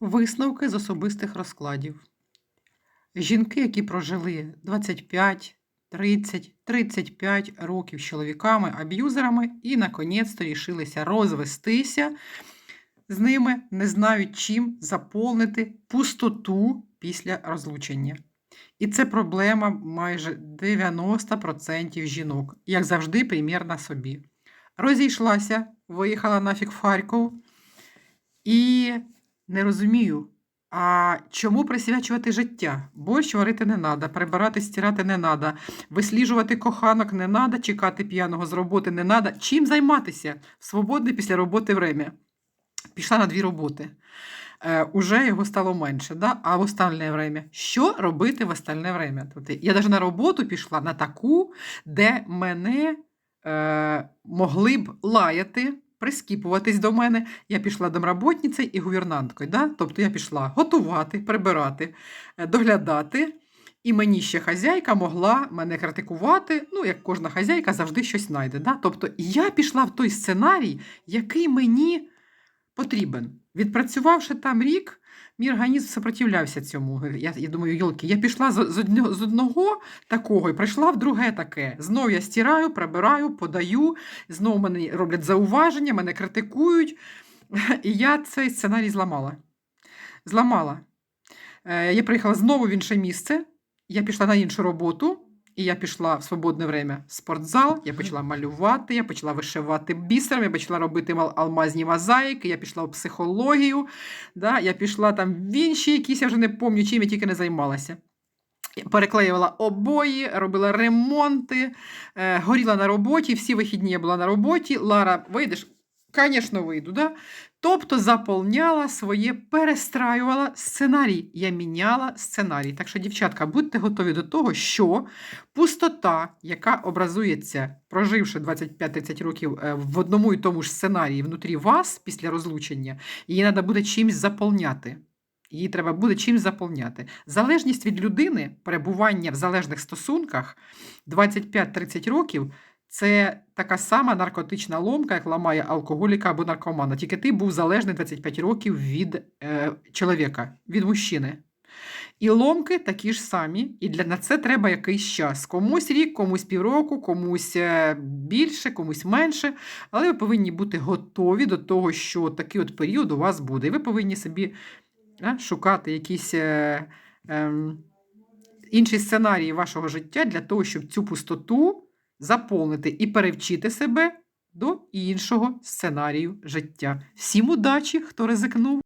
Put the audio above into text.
Висновки з особистих розкладів. Жінки, які прожили 25, 30, 35 років з чоловіками-аб'юзерами і, наконець-то, рішилися розвестися з ними, не знають, чим заповнити пустоту після розлучення. І це проблема майже 90% жінок, як завжди, примір на собі. Розійшлася, виїхала нафіг в Харків і не розумію, а чому присвячувати життя? Борщ варити не треба, прибирати, стирати не треба, висліджувати коханок не треба, чекати п'яного з роботи не треба. Чим займатися в свободне після роботи время? Пішла на дві роботи. Е, уже його стало менше, да? а в остальне время. Що робити в остальне время? Тобто я навіть на роботу пішла на таку, де мене е, могли б лаяти, прискіпуватись до мене. Я пішла домработницею і гувернанткою. Да? Тобто я пішла готувати, прибирати, е, доглядати. І мені ще хазяйка могла мене критикувати, ну, як кожна хазяйка завжди щось знайде. Да? Тобто я пішла в той сценарій, який мені потрібен. Відпрацювавши там рік, мій організм сопротивлявся цьому. Я, я думаю, йолки, я пішла з, з, одного, з одного такого і прийшла в друге таке. Знову я стираю, прибираю, подаю, знову мене роблять зауваження, мене критикують. І я цей сценарій зламала. Зламала. Е, Я приїхала знову в інше місце, я пішла на іншу роботу. І я пішла в свободне время в спортзал, я почала малювати, я почала вишивати бісером, я почала робити мал- алмазні мозаїки, я пішла в психологію, да, я пішла там в інші якісь, я вже не пам'ятаю, чим я тільки не займалася. Переклеювала обої, робила ремонти, е, горіла на роботі, всі вихідні я була на роботі. Лара, вийдеш? Звісно, вийду. Да? Тобто заповняла своє, перестраювала сценарій. Я міняла сценарій. Так що, дівчатка, будьте готові до того, що пустота, яка образується, проживши 25-30 років е, в одному і тому ж сценарії внутрі вас після розлучення, її треба буде чимось заповняти. Її треба буде чимось заповняти. Залежність від людини, перебування в залежних стосунках 25-30 років це така сама наркотична ломка, як ламає алкоголіка або наркомана. Тільки ти був залежний 25 років від е, чоловіка, від мужчини. І ломки такі ж самі, і для на це треба якийсь час. Комусь рік, комусь півроку, комусь е, більше, комусь менше. Але ви повинні бути готові до того, що такий от період у вас буде. І ви повинні собі е, шукати якісь е, е, інші сценарії вашого життя для того, щоб цю пустоту заповнити і перевчити себе до іншого сценарію життя. Всім удачі, хто ризикнув!